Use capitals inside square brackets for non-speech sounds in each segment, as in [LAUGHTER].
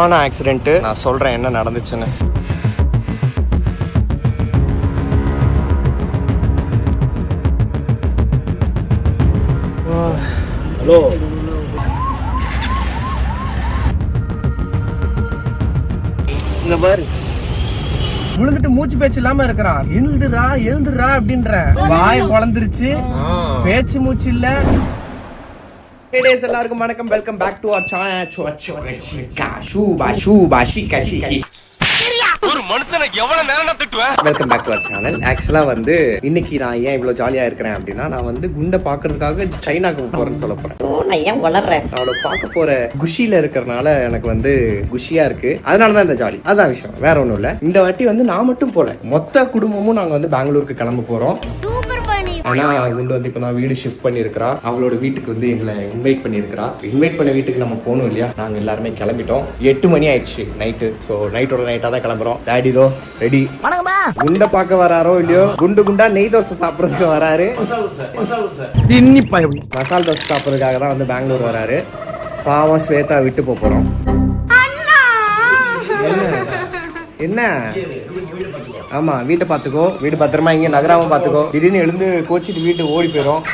ஆன ஆக்சிடென்ட் நான் சொல்றேன் என்ன நடந்துச்சுன்னு. ஹலோ. இங்க பாரு. விழுந்துட்டு மூச்சு பேச்சு இல்லாம இருக்கிறான். எழுந்துடா எழுந்துடா அப்படின்ற. வாய் குழந்துருச்சு பேச்சு மூச்சு இல்ல. டேஸ் எல்லாருக்கும் வணக்கம். Welcome back to our channel ஒரு மனுஷனை எவ்வளவு நேரம் திட்டுவேன்? Welcome back to our channel ஆக்சுவலாக வந்து இன்னைக்கு நான் ஏன் இவ்வளோ ஜாலியாக இருக்கிறேன் அப்படின்னா நான் வந்து குண்டை பார்க்கறதுக்காக சைனாக்கு போகிறேன்னு சொல்ல போகிறேன் ஓ நான் ஏன் வளர்றேன்? அவளை பார்க்க போற குஷியில இருக்கிறனால எனக்கு வந்து குஷியா இருக்கு. அதனால தான் இந்த ஜாலி அதான் விஷயம். வேற ஒன்றும் இல்லை. இந்த வாட்டி வந்து நான் மட்டும் போல. மொத்த குடும்பமும் நாங்கள் வந்து பெங்களூருக்கு கிளம்ப போறோம். ஆனா குண்டு வந்து இப்போ நான் வீடு ஷிஃப்ட் பண்ணியிருக்கிறா. அவளோட வீட்டுக்கு வந்து எங்களை இன்வைட் பண்ணியிருக்கிறா. இன்வைட் பண்ண வீட்டுக்கு நம்ம போகணும் இல்லையா? நாங்கள் எல்லாருமே கிளம்பிட்டோம். எட்டு மணி ஆயிடுச்சு நைட்டு ஸோ நைட்டோட நைட்டாக தான் கிளம்புறோம். டேடி தோ ரெடி குண்டை பார்க்க வராரோ இல்லையோ? குண்டு குண்டா நெய் தோசை சாப்பிட்றதுக்கு வராரு. மசால் தோசை சாப்பிட்றதுக்காக தான் வந்து பெங்களூர் வராரு. பாவம் ஸ்வேதா விட்டு போப் போறோம். என்ன? ஆமா வீட்டை பார்த்துக்கோ. வீடு பத்திரமா இங்க நகராம பார்த்துக்கோ. திடீர்னு எழுந்து கோச்சிட்டு வீட்டு ஓடி போயிடும்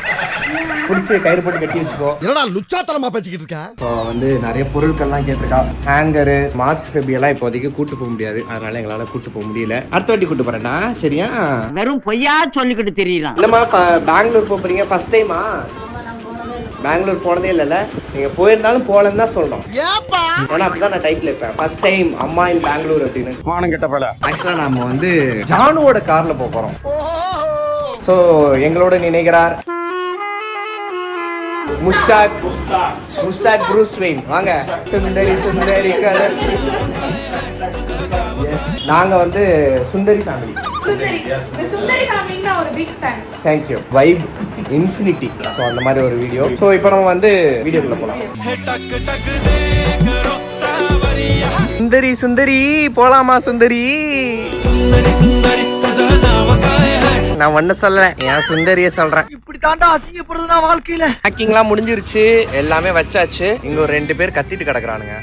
பிடிச்சி கயிறு போட்டு கட்டி வச்சுக்கோ. என்னடா லுச்சாத்தனமா பேசிக்கிட்டு இருக்க? இப்போ வந்து நிறைய பொருட்கள்லாம் கேட்டிருக்கா. ஹேங்கரு மார்ச் ஃபெபி எல்லாம் இப்போதைக்கு கூட்டு போக முடியாது. அதனால எங்களால கூட்டு போக முடியல. அடுத்த வாட்டி கூட்டு போறேன்டா. சரியா? வெறும் பொய்யா சொல்லிக்கிட்டு தெரியலாம் இல்லம்மா பெங்களூர் போக போறீங்க? ஃபர்ஸ்ட் டைமா பெங்களூர் போனதே இல்லைல்ல. நீங்க போயிருந்தாலும் போலன்னு தான் சொல்றோம் ஏப்பா? ஏன்னா அப்படிதான் நான் டைட்டில் இருப்பேன் ஃபர்ஸ்ட் டைம் அம்மா இன் பெங்களூர் அப்படின்னு. மானம் கெட்ட பல. ஆக்சுவலா நாம வந்து ஜானுவோட கார்ல போக போறோம். சோ எங்களோட நினைக்கிறார் முஸ்டாக். முஸ்டாக் ப்ரூஸ் வெயின் வாங்க. சுந்தரி சுந்தரி கலர் நாங்க வந்து சுந்தரி ஃபேமிலி சுந்தரி. இந்த சுந்தரி ஃபேமிலிக்கு நான் ஒரு big fan thank you vibe infinity so அந்த மாதிரி ஒரு வீடியோ ஸோ இப்போ நம்ம வந்து வீடியோக்குள்ள போகலாம் சுந்தரி சுந்தரி போலாமா சுந்தரி? நான் ஒன்ன சொல்லல என் சுந்தரிய சொல்றேன். இப்படி தாண்டா அசிங்கப்படுறதுனா வாழ்க்கையில. பேக்கிங்லாம் முடிஞ்சிருச்சு எல்லாமே வச்சாச்சு. இங்க ஒரு ரெண்டு பேர் கத்திட்டு கிடக்குறானுங்க.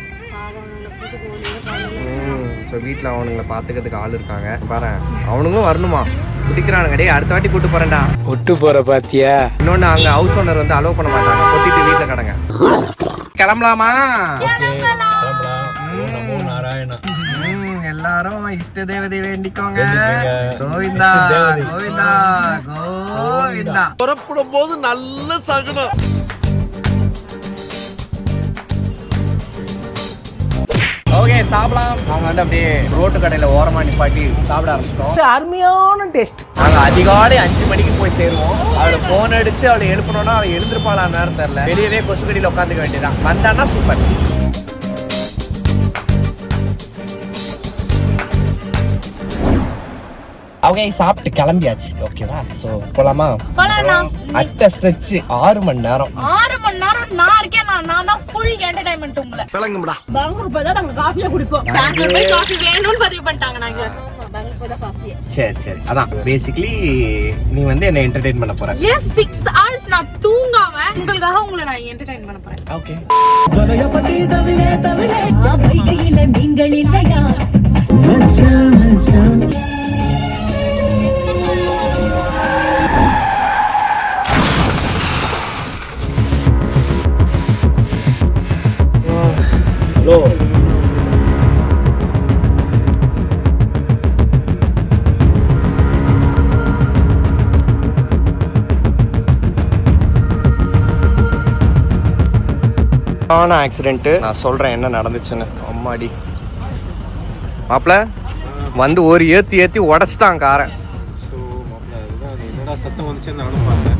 ஸோ வீட்டில் அவனுங்களை பார்த்துக்கிறதுக்கு ஆள் இருக்காங்க. பாரு அவனுங்களும் வரணுமா? குடிக்கிறானுங்க டேய் அடுத்த வாட்டி கூட்டு போறேன்டா. ஒட்டு போற பாத்தியா? இன்னொன்னு அங்க ஹவுஸ் ஓனர் வந்து அலோவ் பண்ண மாட்டாங்க. கொத்திட்டு வீட்டுல கடங்க. கிளம்பலாமா? எல்லாரும் இஷ்ட தேவதை வேண்டிக்கோங்க. கோவிந்தா கோவிந்தா கோவிந்தா. புறப்படும் போது நல்ல சகுனம். சாப்பிடலாம். அவங்க வந்து அப்படியே ரோட்டு கடையில ஓரமா நிப்பாட்டி சாப்பிட ஆரம்பிச்சிட்டோம். அருமையான டேஸ்ட். நாங்க அதிகாலை அஞ்சு மணிக்கு போய் சேருவோம். அவளை போன் அடிச்சு அவளை எழுப்பணும்னா அவள் எழுந்திருப்பாளா நேரம் தெரியல. வெளியவே கொசுக்கடியில் உட்காந்துக்க வேண்டியதான் வந்தான்னா சூப்பர் அவங்க சாப்பிட்டு கிளம்பியாச்சு. ஓகேவா ஸோ போலாமா. அடுத்த ஸ்ட்ரெச் ஆறு மணி நேரம். ஆறு மணி நேரம் நான் இருக்கேன் நான் நான் தான் ஃபுல் என்டர்டைன்மெண்ட் உங்களை விளங்கும்டா பெங்களூர் போய் தான் நாங்க காஃபியா குடிப்போம். பெங்களூர் போய் காஃபி வேணும்னு பதிவு பண்ணிட்டாங்க நாங்க. சரி சரி. அதான் பேசிக்கலி நீ வந்து என்ன என்டர்டெயின் பண்ண போற. எஸ் சிக்ஸ் ஹவர்ஸ் நான் தூங்காம உங்களுக்காக உங்களை நான் என்டர்டைன் பண்ண போறேன். ஓகே வைகையில நீங்கள் இல்லையா? ஆன ஆக்சிடென்ட் நான் சொல்றேன் என்ன நடந்துச்சுன்னு. அம்மாடி. மாப்ள வந்து ஒரு ஏத்தி ஏத்தி உடைச்சிட்டான் காரை. மாப்பிள்ள சத்தம் வந்துச்சுன்னு நானும் பார்த்தேன்.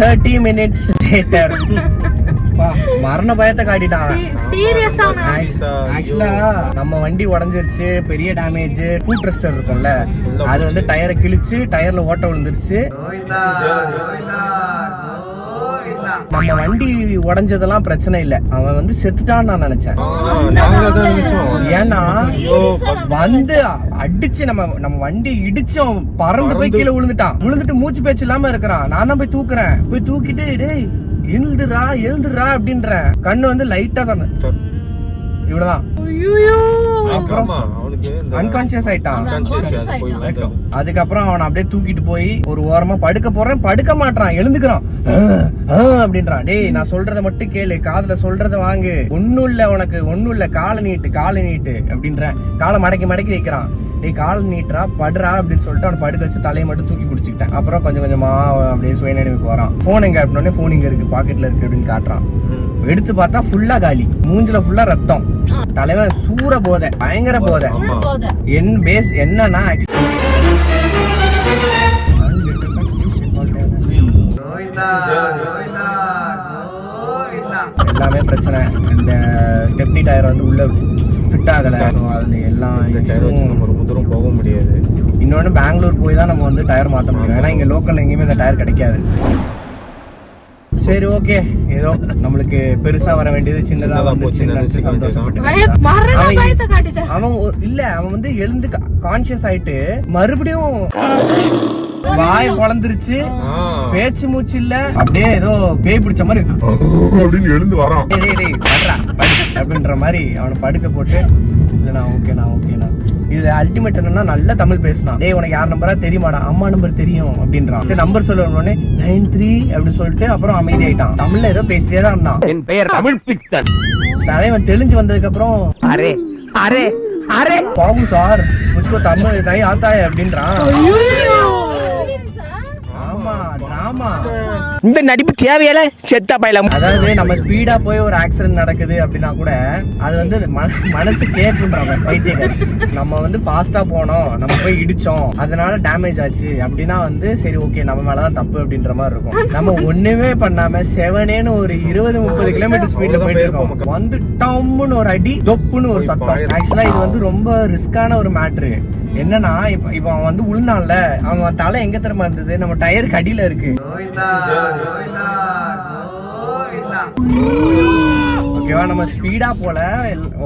தேர்ட்டி மினிட்ஸ் லேட்டர் மரண பயத்தை காட்டிட்டான். ஆக்சுவலா நம்ம வண்டி உடஞ்சிருச்சு பெரிய டேமேஜ் ஃபுட் ரெஸ்டர் இருக்கும்ல. அது வந்து டயரை கிழிச்சு டயர்ல ஓட்ட விழுந்துருச்சு. நம்ம வண்டி உடைஞ்சதெல்லாம் பிரச்சனை இல்ல. அவன் வந்து செத்துட்டான்னு நான் நினைச்சேன். ஏன்னா வந்து அடிச்சு நம்ம நம்ம வண்டி இடிச்சோம் பறந்து போய் கீழே விழுந்துட்டான். விழுந்துட்டு மூச்சு பேச்சு இல்லாம இருக்கிறான். நான் தான் போய் தூக்குறேன். போய் தூக்கிட்டு டேய் எழுந்துடா எழுந்துடா அப்படின்றேன் கண்ணு வந்து லைட்டா தானே? இவ்வளவுதான். அன்கான்சியஸ் ஆயிட்டான். அதுக்கப்புறம் அவனை அப்படியே தூக்கிட்டு போய் ஒரு ஓரமா படுக்க போறேன் படுக்க மாட்டான் எழுந்துக்கிறான். அப்படின்றான். டேய் நான் சொல்றத மட்டும் கேளு காதுல சொல்றத வாங்கு. ஒண்ணும் இல்ல உனக்கு ஒண்ணும் இல்ல. காலை நீட்டு காலை நீட்டு அப்படின்றேன். காலை மடக்கி மடக்கி வைக்கிறான். டேய் கால் நீட்டுறா படுறா அப்படின்னு சொல்லிட்டு அவனை படுக்க வச்சு தலையை மட்டும் தூக்கி பிடிச்சிக்கிட்டேன். அப்புறம் கொஞ்சம் கொஞ்சமா அவன் அப்படியே சுயநினைவுக்கு வரான். போன் எங்க அப்படின்னே போன் இங்க இருக்கு பாக்கெட்ல இருக்கு அப்படின்னு காட்டுறான். எடுத்து பார்த்தா ஃபுல்லா காலி. மூஞ்சில ஃபுல்லா ரத்தம். தலைவன் சூற போதை பயங்கர போத. என் பேஸ் என்னன்னா எல்லாமே பிரச்சனை. இந்த ஸ்டெப்னி டயர் வந்து உள்ள ஃபிட் ஆகல. அது எல்லாம் இந்த டயர் வச்சு. நம்ம ரொம்ப தூரம் போக முடியாது. இன்னொன்னு பெங்களூர் போய் தான் நம்ம வந்து டயர் மாத்த முடியும். ஏன்னா இங்க லோக்கல்ல எங்கேயுமே இந்த டயர் கிடைக்காது. சரி ஓகே ஏதோ நம்மளுக்கு பெருசா வர வேண்டியது சின்னதா சின்னதா வந்து போச்சுன்னு நினைச்சு நினைச்சுக்க சந்தோஷப்பட்டு அவன் இல்ல அவன் வந்து எழுந்து கான்சியஸ் ஆயிட்டு மறுபடியும் வாய் பொளந்துருச்சு ஆ. பேச்சு மூச்சு இல்ல. அப்படியே ஏதோ பேய் பிடிச்ச மாதிரி அப்படின்னு எழுந்து வரான். அப்படின்ற மாதிரி அவனை படுக்க போட்டு இல்லண்ணா ஓகேண்ணா ஓகேண்ணா இது அல்டிமேட் என்னன்னா நல்ல தமிழ் பேசினான் டேய் உனக்கு யார் நம்பரா தெரியுமாடா? அம்மா நம்பர் தெரியும் அப்படின்றான். சரி நம்பர் சொல்ல உடனே நைன் த்ரீ அப்படி சொல்லிட்டு அப்புறம் அமைதியாயிட்டான். தமிழ்ல ஏதோ பேசிட்டே தான் இருந்தான். என் பெயர் தமிழ் பித்தன் தலைவன் தெளிஞ்சு வந்ததுக்கு அப்புறம் அரே அரே அரே. பாபு சார் முச்சுக்கோ தமிழ் நை ஆத்தாய அப்படின்றான். 对。இந்த நடிப்பு தேவையில்ல. செத்த பையல. அதாவது நம்ம ஸ்பீடா போய் ஒரு ஆக்சிடென்ட் நடக்குது அப்படின்னா கூட அது வந்து மன- மனசு கேட்குன்றாங்க பைத்தியக்காரி. நம்ம வந்து ஃபாஸ்டா போனோம். நம்ம போய் இடிச்சோம். அதனால டேமேஜ் ஆச்சு. அப்படின்னா வந்து சரி ஓகே நம்ம மேலதான் தப்பு அப்படின்ற மாதிரி இருக்கும். நம்ம ஒண்ணுமே பண்ணாம செவனேன்னு ஒரு இருபது முப்பது கிலோமீட்டர் ஸ்பீட்ல போயிட்டு இருக்கோம். வந்து டம்முன்னு ஒரு அடி தொப்புன்னு ஒரு சத்தம். ஆக்சுவலா இது வந்து ரொம்ப ரிஸ்கான ஒரு மேட்ரு என்னன்னா இப்ப இப்ப அவன் வந்து உளுந்தான்ல அவன் தலை எங்க தெரியுமா இருந்தது? நம்ம டயருக்கு அடியில இருக்கு. ஓகேவா நம்ம ஸ்பீடா போல.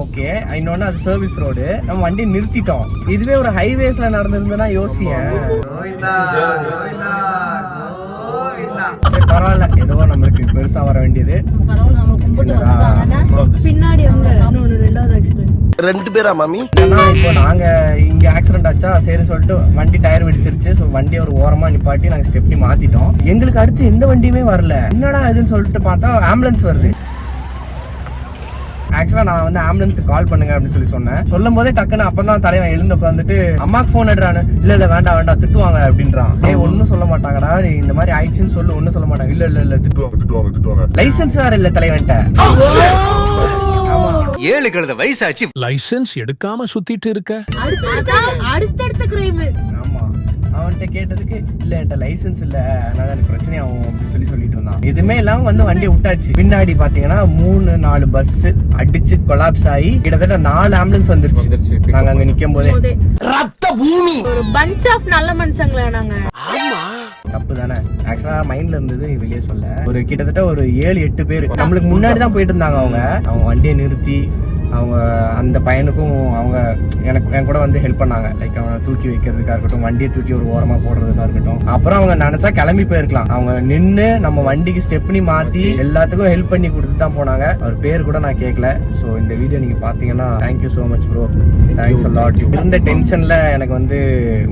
ஓகே இன்னொன்னு அது சர்வீஸ் ரோடு நம்ம வண்டி நிறுத்திட்டோம். இதுவே ஒரு ஹைவேஸ்ல நடந்திருந்ததுன்னா யோசியேன். சரி பரவாயில்ல. ஏதோ நம்மளுக்கு பெருசா வர வேண்டியது. பின்னாடி வந்து ரெண்டாவது ஆக்சிடென்ட் ரெண்டு பேரா மாமி? ஏன்னா இப்போ நாங்க இங்க ஆக்சிடென்ட் ஆச்சா சரி சொல்லிட்டு வண்டி டயர் வெடிச்சிருச்சு. ஸோ வண்டியை ஒரு ஓரமா நிப்பாட்டி நாங்க ஸ்டெப்னி மாத்திட்டோம். எங்களுக்கு அடுத்து எந்த வண்டியுமே வரல. என்னடா இதுன்னு சொல்லிட்டு பார்த்தா ஆம்புலன்ஸ் வருது. ஆக்சுவலா நான் வந்து ஆம்புலன்ஸுக்கு கால் பண்ணுங்க அப்படின்னு சொல்லி சொன்னேன். சொல்லும் போதே டக்குன்னு அப்பதான் தலைவன் எழுந்து உட்காந்துட்டு அம்மாக்கு ஃபோன் எடுறானு இல்ல இல்ல வேண்டாம் வேண்டாம் திட்டுவாங்க அப்படின்றான். ஏய் ஒன்னும் சொல்ல மாட்டாங்கடா. இந்த மாதிரி ஆயிடுச்சுன்னு சொல்லு ஒன்னும் சொல்ல மாட்டாங்க. இல்ல இல்ல இல்ல திட்டுவாங்க திட்டுவாங்க திட்டுவாங்க. லைசன்ஸ் வேற இல்ல தலைவன்ட்ட ஆமா. ஏழு கழுத வயசாச்சு. லைசென்ஸ் எடுக்காம சுத்திட்டு இருக்க. அடுத்தடுத்த கிரைம் ஆமா. அவன்கிட்ட கேட்டதுக்கு இல்ல என்கிட்ட லைசென்ஸ் இல்ல. அதனால எனக்கு பிரச்சனை ஆகும் அப்படின்னு சொல்லி சொல்லிட்டு இருந்தான். எதுவுமே இல்லாம வந்து வண்டியை விட்டாச்சு. பின்னாடி பாத்தீங்கன்னா மூணு நாலு பஸ் அடிச்சு கொலாப்ஸ் ஆகி கிட்டத்தட்ட நாலு ஆம்புலன்ஸ் வந்துருச்சு. நாங்க அங்க நிக்கும் போதே. ரத்த பூமி ஒரு பஞ்ச் ஆஃப் நல்ல மனுஷங்களா நாங்க. தப்பு தானே ஆக்சுவலா மைண்ட்ல இருந்தது வெளியே சொல்ல. ஒரு கிட்டத்தட்ட ஒரு ஏழு எட்டு பேர். நம்மளுக்கு முன்னாடி தான் போயிட்டு இருந்தாங்க அவங்க. அவங்க வண்டியை நிறுத்தி அவங்க அந்த பையனுக்கும் அவங்க எனக்கு என் கூட வந்து ஹெல்ப் பண்ணாங்க. லைக் அவனை தூக்கி வைக்கிறதுக்கா இருக்கட்டும் வண்டியை தூக்கி ஒரு ஓரமா போடுறதுக்கா இருக்கட்டும். அப்புறம் அவங்க நினைச்சா கிளம்பி போயிருக்கலாம். அவங்க நின்னு நம்ம வண்டிக்கு ஸ்டெப்னி மாத்தி எல்லாத்துக்கும் ஹெல்ப் பண்ணி கொடுத்து தான் போனாங்க. அவர் பேர் கூட நான் கேட்கல ஸோ இந்த வீடியோ நீங்க பாத்தீங்கன்னா thank you so much bro thanks lot இருந்த டென்ஷன்ல எனக்கு வந்து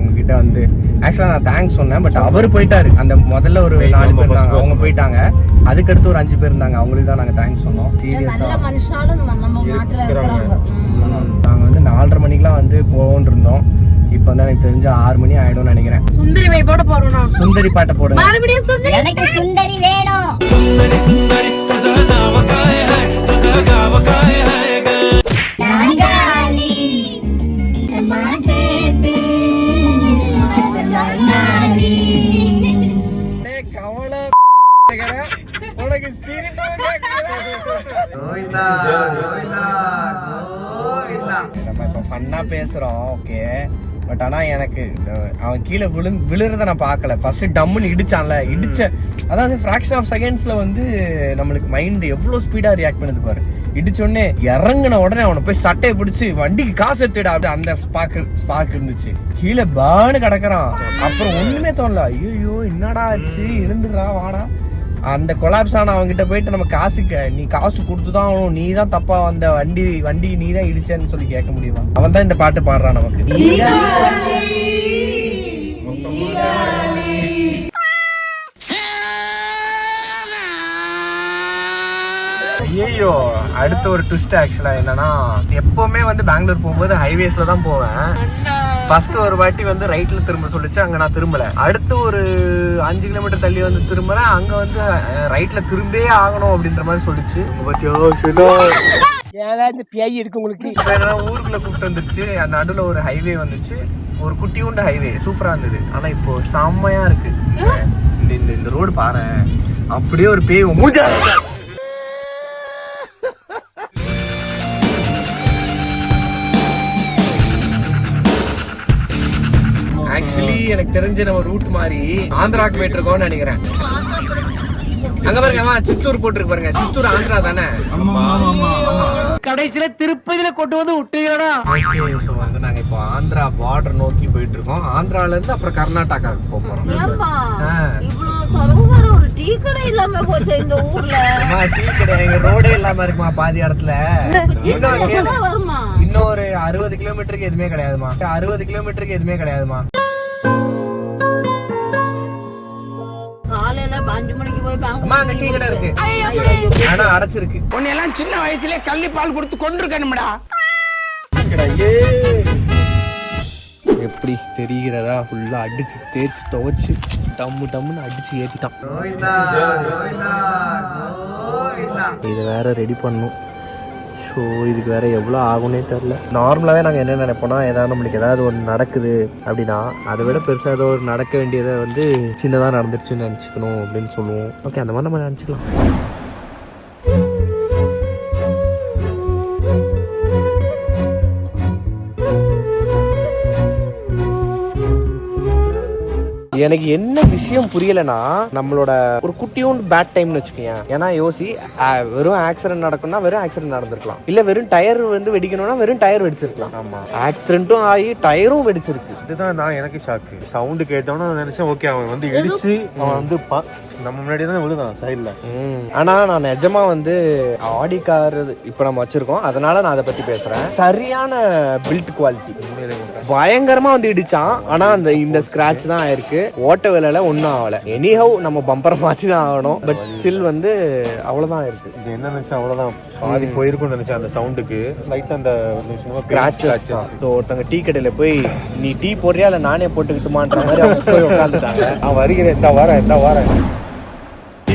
உங்ககிட்ட வந்து ஆக்சுவலா நான் தேங்க்ஸ் சொன்னேன் பட் அவர் போயிட்டாரு. அந்த முதல்ல ஒரு நாலு பேர் இருந்தாங்க. அவங்க. போயிட்டாங்க. அதுக்கடுத்து ஒரு அஞ்சு பேர் இருந்தாங்க. அவங்களுக்கு தான் நாங்க தேங்க்ஸ் சொன்னோம். சீரியஸா மனுஷாலும் நம்ம நாட்டுல இருக்கிறாங்க நாங்க வந்து நாலரை மணிக்கெல்லாம் வந்து போவோம்னு இருந்தோம். இப்போ வந்து எனக்கு தெரிஞ்ச ஆறு மணி ஆயிடும்னு நினைக்கிறேன். சுந்தரி வைப்போட போறோம் சுந்தரி பாட்டை போடுங்க. மறுபடியும் சுந்தரி. எனக்கு சுந்தரி வேணும். டேய், கவலை உனக்கு சிரிப்பா நம்ம இப்ப ஃபன்னா பேசுறோம் ஓகே பட் ஆனா எனக்கு அவன் கீழே விழு விழுறத நான் பார்க்கல. ஃபர்ஸ்ட் டம்முன்னு இடிச்சான்ல. இடிச்ச அதாவது ஃபிராக்ஷன் ஆஃப் செகண்ட்ஸ்ல வந்து நம்மளுக்கு மைண்ட் எவ்வளவு ஸ்பீடா ரியாக்ட் பண்ணுது பாரு. இடிச்சோடனே இறங்குன உடனே அவனை போய் சட்டையை பிடிச்சி வண்டிக்கு காசு எடுத்துடா அப்படி அந்த ஸ்பாக்கு ஸ்பாக் இருந்துச்சு. கீழே பேனு கிடக்குறான். அப்புறம் ஒண்ணுமே தோணல. ஐயோ என்னடா ஆச்சு? எழுந்துடுறா வாடா. அந்த கொலாப்ஸ் ஆன அவங்ககிட்ட போயிட்டு நம்ம காசுக்கு நீ காசு கொடுத்துதான் ஆகணும் நீ தான் தப்பா வந்த வண்டி வண்டி நீ தான் இடிச்சேன்னு சொல்லி கேட்க முடியுமா? அவன் தான் இந்த பாட்டு பாடுறான் நமக்கு. ஐயோ அடுத்த ஒரு ட்விஸ்ட் ஆக்சுவலா என்னன்னா எப்பவுமே வந்து பெங்களூர் போகும்போது ஹைவேஸ்ல தான் போவேன். ஃபர்ஸ்ட் ஒரு வாட்டி வந்து ரைட்ல திரும்ப சொல்லுச்சு அங்க நான் திரும்பல. அடுத்து ஒரு அஞ்சு கிலோமீட்டர் தள்ளி வந்து திரும்புறேன். அங்க வந்து ரைட்ல திரும்பவே ஆகணும் அப்படின்ற மாதிரி சொல்லிச்சு. சுதோ. ஏதாவது பேய் இருக்கு உங்களுக்கு? ஊருக்குள்ள கூப்பிட்டு வந்துருச்சு. அந்த நடுவுல ஒரு ஹைவே வந்துச்சு. ஒரு குட்டியூண்டு ஹைவே சூப்பரா இருந்தது. ஆனா இப்போ செம்மையா இருக்கு. இந்த இந்த இந்த ரோடு பாரு அப்படியே ஒரு பேய் மூஞ்சா எனக்கு தெரிஞ்ச நம்ம ரூட் மாதிரி ஆந்திராக்கு போயிட்டு இருக்கோம்னு நினைக்கிறேன். அங்க பாருங்க சித்தூர் போட்டுருக்கு பாருங்க. சித்தூர் ஆந்திரா தானே? கடைசியில திருப்பதியில கொண்டு வந்து ஸோ வந்து நாங்க இப்போ ஆந்திரா பார்டர் நோக்கி போயிட்டு இருக்கோம் ஆந்திரால இருந்து அப்புறம் கர்நாடகாவுக்கு போக போறோம். ஏம்மா ஆ. இவ்வளவு தொலைவு வர ஒரு டீ கடை இல்லாம போச்சு இந்த ஊர்ல. அம்மா, டீ கடை எங்க ரோடே இல்லாம இருக்குமா பாதி இடத்துல? [LAUGHS] இன்னும் கே- வருமா? ஒரு அறுபது கிலோமீட்டருக்கு எதுவுமே கிடையாதுமா? அறுபது கிலோமீட்டருக்கு எதுவுமே கிடையாதுமா? காலையில அஞ்சு மணிக்கு போய் அம்மா அங்க டீ கடை இருக்கு. ஆனா அடைச்சிருக்கு. சின்ன வயசுலயே கள்ளி பால் கொடுத்து கொண்டிருக்கணும்டா எப்படி தெரிகிறதா? ஃபுல்லா அடிச்சு தேய்ச்சி துவைச்சு டம்மு டம்முன்னு அடிச்சு ஏத்திட்டான். இதை வேற ரெடி பண்ணும் ஸோ இதுக்கு வேற எவ்வளோ ஆகும்னே தெரில. நார்மலாகவே நாங்கள் என்ன நினைப்போம்னா ஏதாவது நம்மளுக்கு ஏதாவது ஒன்று நடக்குது அப்படின்னா அதை விட பெருசாக ஏதோ ஒரு நடக்க வேண்டியதை வந்து சின்னதாக நடந்துருச்சுன்னு நினச்சிக்கணும் அப்படின்னு சொல்லுவோம். ஓகே அந்த மாதிரி நம்ம நினச்சிக்கலாம். எனக்கு என்ன விஷயம் புரியலனா நம்மளோட ஒரு குட்டியோண்டு பேட் டைம்னு வச்சுக்கோங்க ஏன்னா யோசி வெறும் ஆக்சிடென்ட் நடக்கும்னா வெறும் ஆக்சிடென்ட் நடந்திருக்கலாம். இல்ல வெறும் டயர் வந்து வெடிக்கணும்னா வெறும் டயர் வெடிச்சிருக்கலாம். ஆமா. ஆக்சிடென்ட்டும் ஆகி டயரும் வெடிச்சிருக்கு. இதுதான் நான் எனக்கு ஷாக்கு சவுண்டு கேட்டோன்னு நான் நினைச்சேன் ஓகே அவன் வந்து இடிச்சு அவன் வந்து நம்ம முன்னாடி தான் விழுதான் சைடுல ம். ஆனா நான் நிஜமா வந்து ஆடி கார் இப்ப நம்ம வச்சிருக்கோம். அதனால நான் அதை பத்தி பேசுறேன். சரியான பில்ட் குவாலிட்டி பயங்கரமா வந்து இடிச்சான். ஆனா அந்த இந்த ஸ்கிராட்ச் தான் ஆயிருக்கு ஓட்ட வேலையில ஒன்றும் ஆகல. எனிஹவ் நம்ம பம்பரை மாத்தி தான் ஆகணும். பட் ஸ்டில் வந்து அவ்வளவுதான் இருக்கு. இது என்ன நினைச்சேன் அவ்வளவுதான்? பாதி போயிருக்கும்னு நினைச்சேன் அந்த சவுண்டுக்கு லைட் அந்த ஸ்கிராச்சஸ் ஸோ ஒருத்தவங்க டீ கடையில போய் நீ டீ போடுறியா? இல்ல நானே போட்டுக்கிட்டுமான்ற மாதிரி போய் உட்காந்துட்டாங்க. நான் வருகிறேன் இந்த வாரம் இந்த வாரம்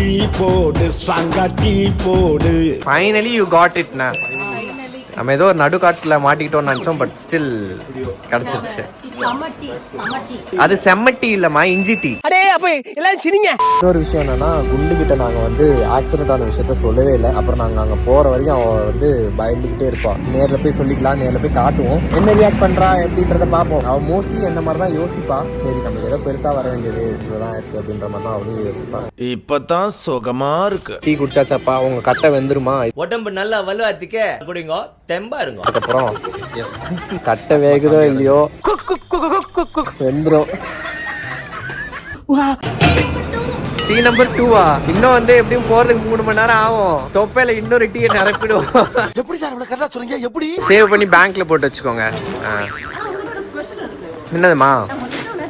டீ போடு ஸ்ட்ராங்கா டீ போடு ஃபைனலி யூ காட் இட் நம்ம ஏதோ ஒரு நடுக்காட்டுல மாட்டிக்கிட்டோம்னு நினைச்சோம் பட் ஸ்டில் கிடைச்சிருச்சு. அது செம்மட்டி இல்லம்மா இஞ்சி டீ. அடே அப்ப எல்லாம் சிரிங்க. இன்னொரு விஷயம் என்னன்னா குண்டு கிட்ட நாங்க வந்து ஆக்சிடென்ட் ஆன விஷயத்த சொல்லவே இல்லை. அப்புறம் நாங்க அங்க போற வரைக்கும் அவ வந்து பயந்துகிட்டே இருப்பான் நேர்ல போய் சொல்லிக்கலாம் நேர்ல போய் காட்டுவோம். என்ன ரியாக்ட் பண்றா எப்படின்றத பார்ப்போம். அவ மோஸ்ட்லி என்ன மாதிரி தான் யோசிப்பா. சரி நமக்கு ஏதோ பெருசா வர வேண்டியது இதுதான் இருக்கு அப்படின்ற மாதிரி தான் அவளும் யோசிப்பா. இப்பதான் சுகமா இருக்கு. டீ குடிச்சாச்சாப்பா உங்க கட்டை வெந்துருமா? உடம்பு நல்லா வலுவாத்திக்க குடிங்க. தெம்பா இருங்க அதுக்கப்புறம் கட்டை வேகுதோ இல்லையோ? வெந்துரும். டீ நம்பர் டூவா இன்னும் வந்து எப்படியும் போறதுக்கு மூணு மணி நேரம் ஆகும். தொப்பையில இன்னொரு டீயை நிரப்பிடுவோம். எப்படி சார் இவ்வளவு கரெக்டா சொல்றீங்க எப்படி? சேவ் பண்ணி பேங்க்ல போட்டு வச்சுக்கோங்க. என்னதுமா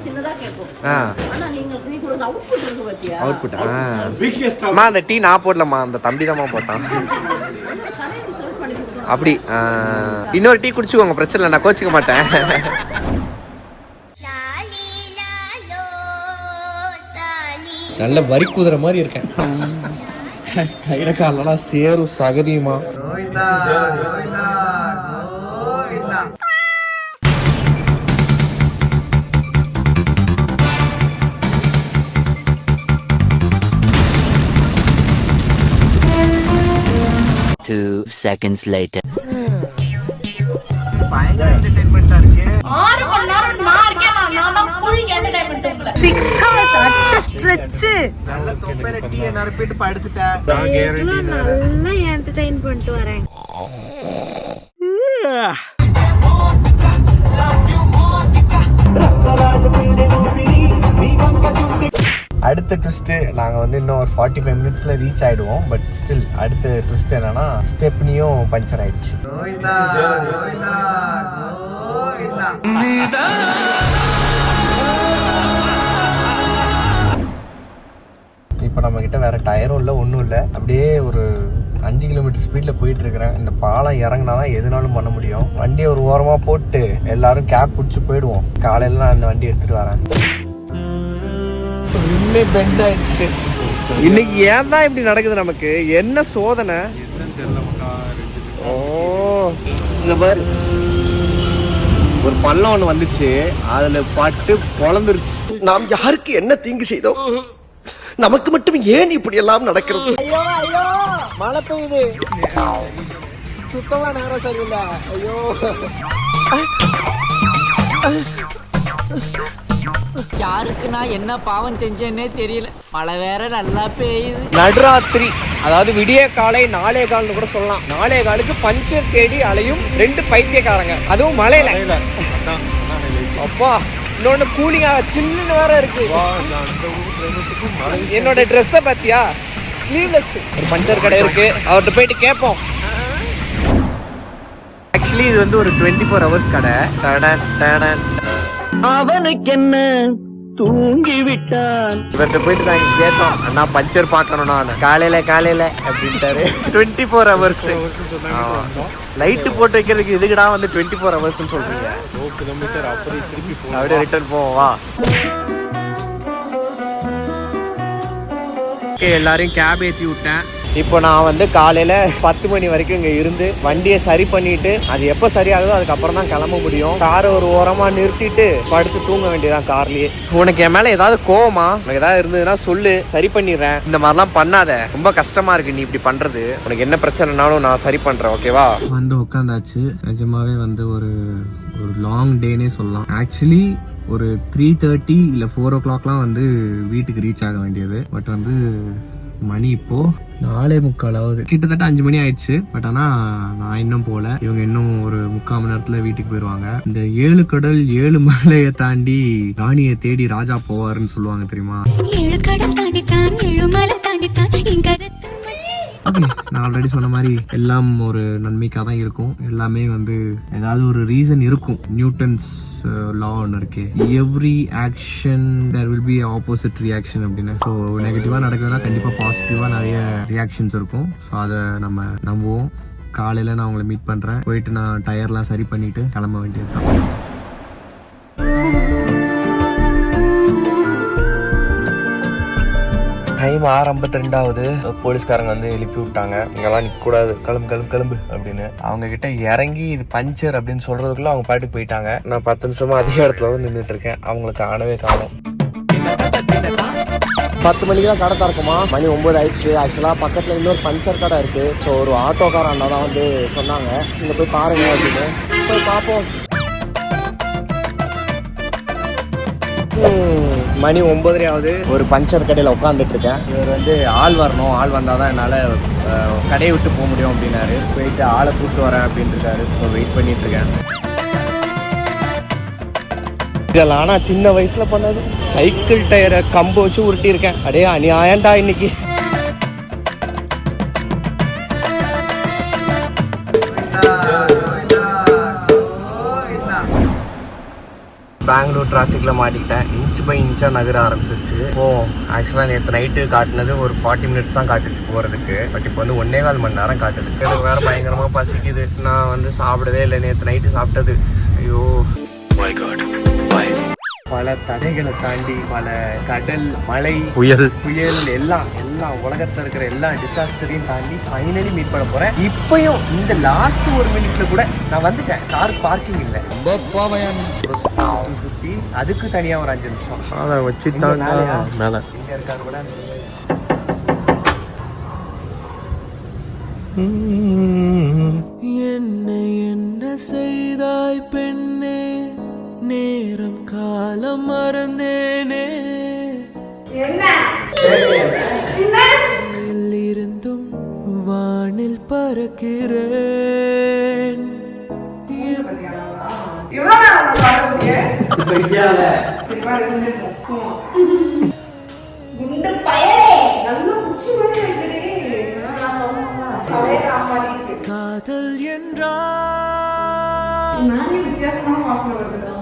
சின்னதா கேட்போம் ஆ. ஆனா நீங்க நீ கூட அவுட்புட் இருக்கு பாத்தியா அவுட்புட் அம்மா அந்த டீ நான் போடலம்மா. அந்த தம்பி தான் போட்டான். அப்படி. இன்னொரு டீ குடிச்சுக்கோங்க பிரச்சனை இல்லை நான் கோச்சிக்க மாட்டேன் நல்ல வரி குதிரை மாதிரி இருக்கேன் கையில காலெல்லாம் சேரும் சகதியுமா Two seconds later. பயங்கர என்டர்டைன்மெண்டா இருக்கு. ஆறு மணி நேரம் நான் நல்ல தொப்பையில டீயை நிரப்பிட்டு படுத்துட்டேன் நான் கேரண்டி நல்லா என்டர்டைன் பண்ணிட்டு வரேன். அடுத்த ட்விஸ்ட் நாங்க வந்து இன்னும் ஒரு ஃபார்ட்டி ஃபைவ் மினிட்ஸ்ல ரீச் ஆயிடுவோம். பட் ஸ்டில் அடுத்த ட்விஸ்ட் என்னன்னா ஸ்டெப்னியும் பஞ்சர் ஆயிடுச்சு. இப்போ நம்ம கிட்ட வேற டயரும் இல்லை ஒன்றும் இல்லை. அப்படியே ஒரு அஞ்சு கிலோமீட்டர் ஸ்பீடில் போயிட்டு இருக்கிறேன். இந்த பாலம் இறங்கினா தான் எதுனாலும் பண்ண முடியும். வண்டியை ஒரு ஓரமாக போட்டு எல்லாரும் கேப் பிடிச்சி போயிடுவோம். காலையில் நான் இந்த வண்டி எடுத்துட்டு வரேன். இன்னும் பெண்ட் ஆயிடுச்சு. இன்னைக்கு ஏன் தான் இப்படி நடக்குது நமக்கு? என்ன சோதனை? ஓ இங்க பாரு. ஒரு பள்ளம் ஒன்று வந்துச்சு. அதுல பட்டு பொழந்துருச்சு. நாம் யாருக்கு என்ன தீங்கு செய்தோம் நமக்கு மட்டும் ஏன் இப்படி எல்லாம் நடக்கிறது? ஐயோ ஐயோ மழை பெய்யுது. சுத்தமா நேரம் சரியில்லை. ஐயோ. யாருக்கு நான் என்ன பாவம் செஞ்சேன்னே தெரியல. மழை வேற நல்லா பெய்யுது. நடுராத்திரி அதாவது விடிய காலை நாலே கால்னு கூட சொல்லலாம். நாலே காலுக்கு பஞ்சர் தேடி அலையும் ரெண்டு பைத்தியக்காரங்க. அதுவும் மலையில அப்பா இன்னொன்னு கூலிங்கா சில்லுன்னு வேற இருக்கு. என்னோட ட்ரெஸ்ஸை பாத்தியா? ஸ்லீவ்லெஸ் ஒரு பஞ்சர் கடை இருக்கு. அவர்கிட்ட போயிட்டு கேட்போம் ஆக்சுவலி இது வந்து ஒரு டுவெண்ட்டி ஃபோர் ஹவர்ஸ் கடை. டடன் டடன் அவனுக்கு என்ன தூங்கி விட்டான் இவர்கிட்ட போயிட்டு நாங்க கேட்டோம் அண்ணா பஞ்சர் பார்க்கணும் நான் காலையில காலையில அப்படின்ட்டாரு. டுவெண்ட்டி ஃபோர் ஹவர்ஸ் லைட்டு போட்டு வைக்கிறதுக்கு இதுக்குடா வந்து டுவெண்ட்டி ஃபோர் ஹவர்ஸ்னு சொல்றீங்க? கிலோமீட்டர் அப்படியே திருப்பி அப்படியே ரிட்டர்ன் போவோம் வா. ஓகே எல்லாரையும் கேப் ஏற்றி விட்டேன். இப்போ நான் வந்து காலையில பத்து மணி வரைக்கும் இங்க இருந்து வண்டியை சரி பண்ணிட்டு அது எப்போ சரியாகுதோ அதுக்கப்புறம் தான் கிளம்ப முடியும். காரை ஒரு ஓரமா நிறுத்திட்டு படுத்து தூங்க வேண்டியதான் கார்லயே. உனக்கு என் மேல ஏதாவது கோவமா? உனக்கு ஏதாவது இருந்ததுன்னா சொல்லு. சரி பண்ணிடுறேன். இந்த மாதிரிலாம் பண்ணாத. ரொம்ப கஷ்டமா இருக்கு நீ இப்படி பண்றது. உனக்கு என்ன பிரச்சனைனாலும் நான் சரி பண்றேன் ஓகேவா வந்து உட்காந்தாச்சு நிஜமாவே வந்து ஒரு ஒரு லாங் டேனே சொல்லலாம். ஆக்சுவலி ஒரு த்ரீ தேர்ட்டி இல்லை ஃபோர் ஓ கிளாக்லாம் வந்து வீட்டுக்கு ரீச் ஆக வேண்டியது. பட் வந்து மணி இப்போ நாலே முக்கால் ஆகுது கிட்டத்தட்ட அஞ்சு மணி ஆயிடுச்சு. பட் ஆனா நான் இன்னும் போல. இவங்க இன்னும் ஒரு முக்கால் மணி நேரத்துல வீட்டுக்கு போயிடுவாங்க இந்த ஏழு கடல் ஏழு மலையை தாண்டி ராணியை தேடி ராஜா போவாருன்னு சொல்லுவாங்க தெரியுமா? ஏழு கடல் தாண்டித்தான் ஏழு மலை தாண்டித்தான் இங்க நான் ஆல்ரெடி சொன்ன மாதிரி எல்லாம் ஒரு நன்மைக்காக தான் இருக்கும். எல்லாமே வந்து ஏதாவது ஒரு ரீசன் இருக்கும். நியூட்டன்ஸ் லா ஒன்று இருக்கு. Every action there will be opposite reaction அப்படின்னு. ஸோ நெகட்டிவாக நடக்குதுன்னா கண்டிப்பாக பாசிட்டிவாக நிறைய ரியாக்ஷன்ஸ் இருக்கும். ஸோ அதை நம்ம நம்புவோம். காலையில் நான் உங்களை மீட் பண்ணுறேன் போயிட்டு நான் டயர்லாம் சரி பண்ணிட்டு கிளம்ப வேண்டியது தான் டைம் ஆரம்பத்து ரெண்டாவது போலீஸ்காரங்க வந்து எழுப்பி விட்டாங்க. இங்கெல்லாம் நிக்க கூடாது. கிளம்பு கிளம்பு கிளம்பு அப்படின்னு. அவங்க கிட்ட இறங்கி இது பஞ்சர் அப்படின்னு சொல்றதுக்குள்ள அவங்க பாட்டுக்கு போயிட்டாங்க. நான் பத்து நிமிஷமா அதே இடத்துல வந்து நின்றுட்டு இருக்கேன். அவங்களுக்கு ஆனவே காணும். பத்து மணிக்கெல்லாம் கடை திறக்குமா? மணி ஒன்பது ஆயிடுச்சு. ஆக்சுவலாக பக்கத்தில் இன்னொரு பஞ்சர் கடை இருக்கு. ஸோ ஒரு ஆட்டோக்கார அண்ணா தான் வந்து சொன்னாங்க. இங்கே போய் பாருங்க அப்படின்னு. போய் பார்ப்போம் மணி ஒன்பதரை ஆகுது ஒரு பஞ்சர் கடையில் உட்காந்துட்டு இருக்கேன் இவர் வந்து ஆள் வரணும் ஆள் வந்தால் தான் என்னால் கடையை விட்டு போக முடியும் அப்படின்னாரு. போயிட்டு ஆளை கூப்பிட்டு வரேன் அப்படின்னு இருக்காரு ஸோ வெயிட் பண்ணிட்டு இருக்கேன் இதெல்லாம் ஆனால் சின்ன வயசுல பண்ணது. சைக்கிள் டயரை கம்பு வச்சு உருட்டி இருக்கேன் அடே அநியாயம்டா இன்னைக்கு. பெங்களூர் டிராஃபிக்கில் மாட்டிக்கிட்டேன். இன்ச் பை இன்ச்சாக நகர ஆரம்பிச்சிருச்சு. ஓ ஆக்சுவலாக நேற்று நைட்டு காட்டினது ஒரு ஃபார்ட்டி மினிட்ஸ் தான் காட்டுச்சு போகிறதுக்கு பட் இப்போ வந்து ஒன்னே கால் மணி நேரம் காட்டுது. எனக்கு வேறு பயங்கரமாக பசிக்குது. நான் வந்து சாப்பிடவே இல்லை. நேற்று நைட்டு சாப்பிட்டது. ஐயோ. பல தடைகளை தாண்டி பல கடல் மழை புயல். புயல் எல்லாம் எல்லாம் உலகத்துல இருக்கிற எல்லா டிசாஸ்டரையும் தாண்டி ஃபைனலி மீட் பண்ண போறேன். இப்பயும் இந்த லாஸ்ட் ஒரு மினிட்ல கூட நான் வந்துட்டேன். கார் பார்க்கிங் இல்ல. ரொம்ப பாவையான சுத்தி சுத்தி அதுக்கு தனியா ஒரு அஞ்சு நிமிஷம். அதை வச்சு? மேலே. இங்க இருக்காரு கூட. என்ன என்ன செய்தாய் பெண்ணே? நேரம் காலம் மறந்தேனே. இருந்தும் வானில் பறக்கிறேன். குண்டு காதல் என்றால் வித்தியாசமான வாசனை வருது.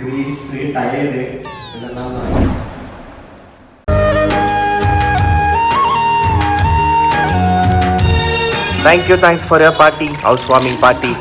கிரீஸ் டயரு இதெல்லாம் thank you thanks for your party house warming party